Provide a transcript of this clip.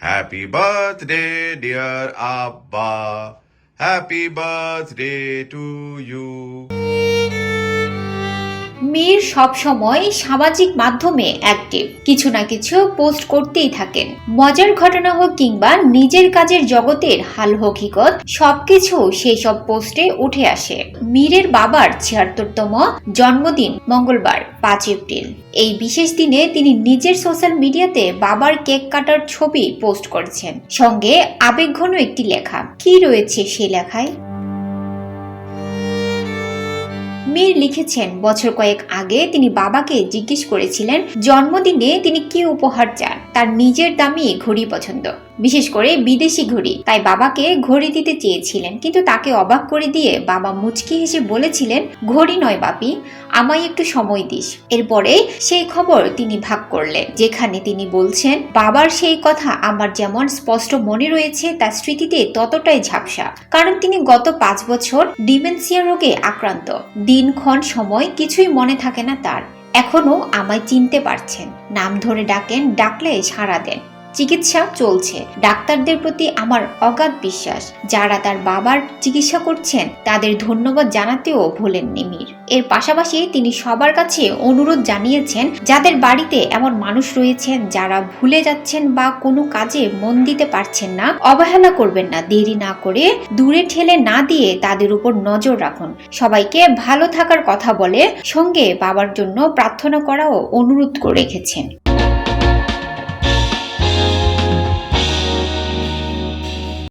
Happy birthday, dear Abba. Happy birthday to you. Mir সবসময় সামাজিক মাধ্যমে অ্যাক্টিভ কিছু না কিছু পোস্ট করতেই থাকেন। মজার ঘটনা হোক কিংবা নিজের কাজের জগতের হাল হকিকত, সবকিছু সেই সব পোস্টে উঠে আসে। মীরের বাবার ছিয়াত্তরতম জন্মদিন মঙ্গলবার, পাঁচ এপ্রিল। এই বিশেষ দিনে তিনি নিজের সোশ্যাল মিডিয়াতে বাবার কেক কাটার ছবি পোস্ট করেছেন। সঙ্গে আবেগঘন একটি লেখা। কি রয়েছে সেই লেখায়? মীর লিখেছেন, বছর কয়েক আগে তিনি বাবাকে জিজ্ঞেস করেছিলেন, জন্মদিনে তিনি কি উপহার চান? তার নিজের দামি ঘড়ি পছন্দ। বিশেষ করে বিদেশি ঘড়ি। তাই বাবাকে ঘড়ি দিতে চেয়েছিলেন, কিন্তু তাকে অবাক করে দিয়ে বাবা মুচকি হেসে বলেছিলেন, ঘড়ি নয় বাপি, আমায় একটু সময় দিস। এরপরে সেই খবর তিনি ভাগ করলেন, যেখানে তিনি বলছেন, বাবার সেই কথা আমার যেমন স্পষ্ট মনে রয়েছে, তার স্মৃতিতে ততটাই ঝাপসা। কারণ তিনি গত পাঁচ বছর ডিমেনসিয়া রোগে আক্রান্ত। দিনক্ষণ সময় কিছুই মনে থাকে না তার। এখনও আমায় চিনতে পারছেন। নাম ধরে ডাকেন, ডাকলে সাড়া দেন। চিকিৎসা চলছে। ডাক্তারদের প্রতি আমার অগাধ বিশ্বাস। যারা তার বাবার চিকিৎসা করছেন, তাদের ধন্যবাদ জানাতেও ভোলেননি মীর এর পাশাপাশি তিনি সবার কাছে অনুরোধ জানিয়েছেন, যাদের বাড়িতে এমন মানুষ রয়েছেন, যারা ভুলে যাচ্ছেন বা কোনো কাজে মন দিতে পারছেন না, অবহেলা করবেন না। দেরি না করে দূরে ঠেলে না দিয়ে তাদের উপর নজর রাখুন। সবাইকে ভালো থাকার কথা বলে সঙ্গে বাবার জন্য প্রার্থনা করাও অনুরোধ করে রেখেছেন।